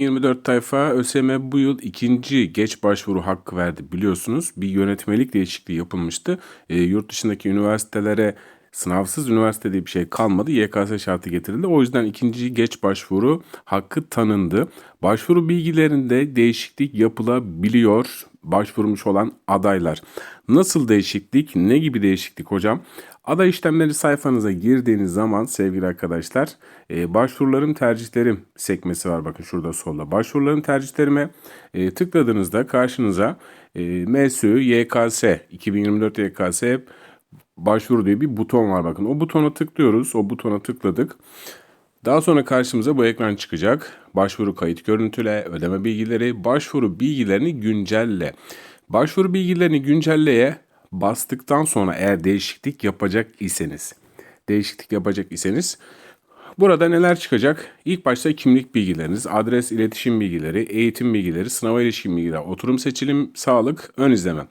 24 tayfa ÖSYM bu yıl ikinci geç başvuru hakkı verdi biliyorsunuz. Bir yönetmelik değişikliği yapılmıştı. E, yurt dışındaki üniversitelere sınavsız üniversite diye bir şey kalmadı. YKS şartı getirildi. O yüzden ikinci geç başvuru hakkı tanındı. Başvuru bilgilerinde değişiklik yapılabiliyor başvurmuş olan adaylar. Nasıl değişiklik? Ne gibi değişiklik hocam? Aday işlemleri sayfanıza girdiğiniz zaman sevgili arkadaşlar e, başvurularım tercihlerim sekmesi var bakın şurada solda. Başvurularım tercihlerime e, tıkladığınızda karşınıza e, MSÜ YKS 2024 YKS başvuru diye bir buton var bakın. O butona tıklıyoruz. O butona tıkladık. Daha sonra karşımıza bu ekran çıkacak. Başvuru kayıt görüntüle, ödeme bilgileri, başvuru bilgilerini güncelle. Başvuru bilgilerini güncelleye bastıktan sonra eğer değişiklik yapacak iseniz, değişiklik yapacak iseniz burada neler çıkacak? İlk başta kimlik bilgileriniz, adres, iletişim bilgileri, eğitim bilgileri, sınava ilişkin bilgiler, oturum seçilim, sağlık, ön izleme.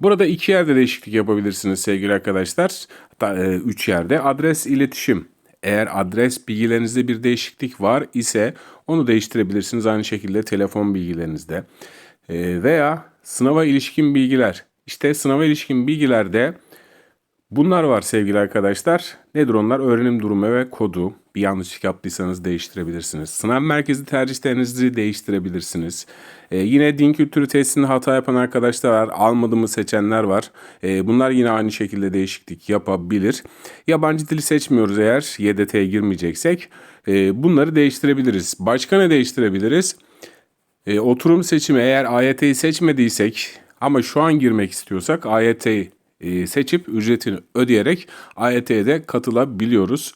Burada iki yerde değişiklik yapabilirsiniz sevgili arkadaşlar. Hatta e, üç yerde. Adres, iletişim. Eğer adres bilgilerinizde bir değişiklik var ise onu değiştirebilirsiniz. Aynı şekilde telefon bilgilerinizde. E, veya sınava ilişkin bilgiler. İşte sınava ilişkin bilgilerde bunlar var sevgili arkadaşlar. Nedir onlar? Öğrenim durumu ve kodu. Bir yanlışlık yaptıysanız değiştirebilirsiniz. Sınav merkezi tercihlerinizi değiştirebilirsiniz. Ee, yine din kültürü testinde hata yapan arkadaşlar var. Almadığımı seçenler var. Ee, bunlar yine aynı şekilde değişiklik yapabilir. Yabancı dili seçmiyoruz eğer YDT'ye girmeyeceksek. Ee, bunları değiştirebiliriz. Başka ne değiştirebiliriz? Ee, oturum seçimi eğer AYT'yi seçmediysek ama şu an girmek istiyorsak AYT'yi seçip ücretini ödeyerek AYT'ye de katılabiliyoruz.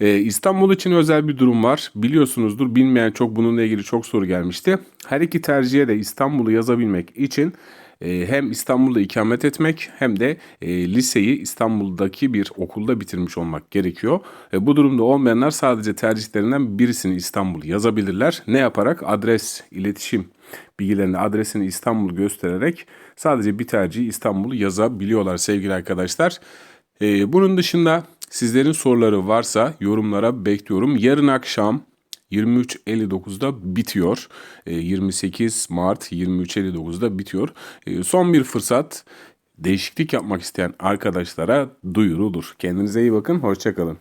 Ee, İstanbul için özel bir durum var. Biliyorsunuzdur bilmeyen çok bununla ilgili çok soru gelmişti. Her iki tercihe de İstanbul'u yazabilmek için e, hem İstanbul'da ikamet etmek hem de e, liseyi İstanbul'daki bir okulda bitirmiş olmak gerekiyor. E, bu durumda olmayanlar sadece tercihlerinden birisini İstanbul yazabilirler. Ne yaparak? Adres, iletişim bilgilerini, adresini İstanbul göstererek sadece bir tercihi İstanbul'u yazabiliyorlar sevgili arkadaşlar. Bunun dışında sizlerin soruları varsa yorumlara bekliyorum. Yarın akşam 23.59'da bitiyor. 28 Mart 23.59'da bitiyor. Son bir fırsat değişiklik yapmak isteyen arkadaşlara duyurulur. Kendinize iyi bakın. Hoşçakalın.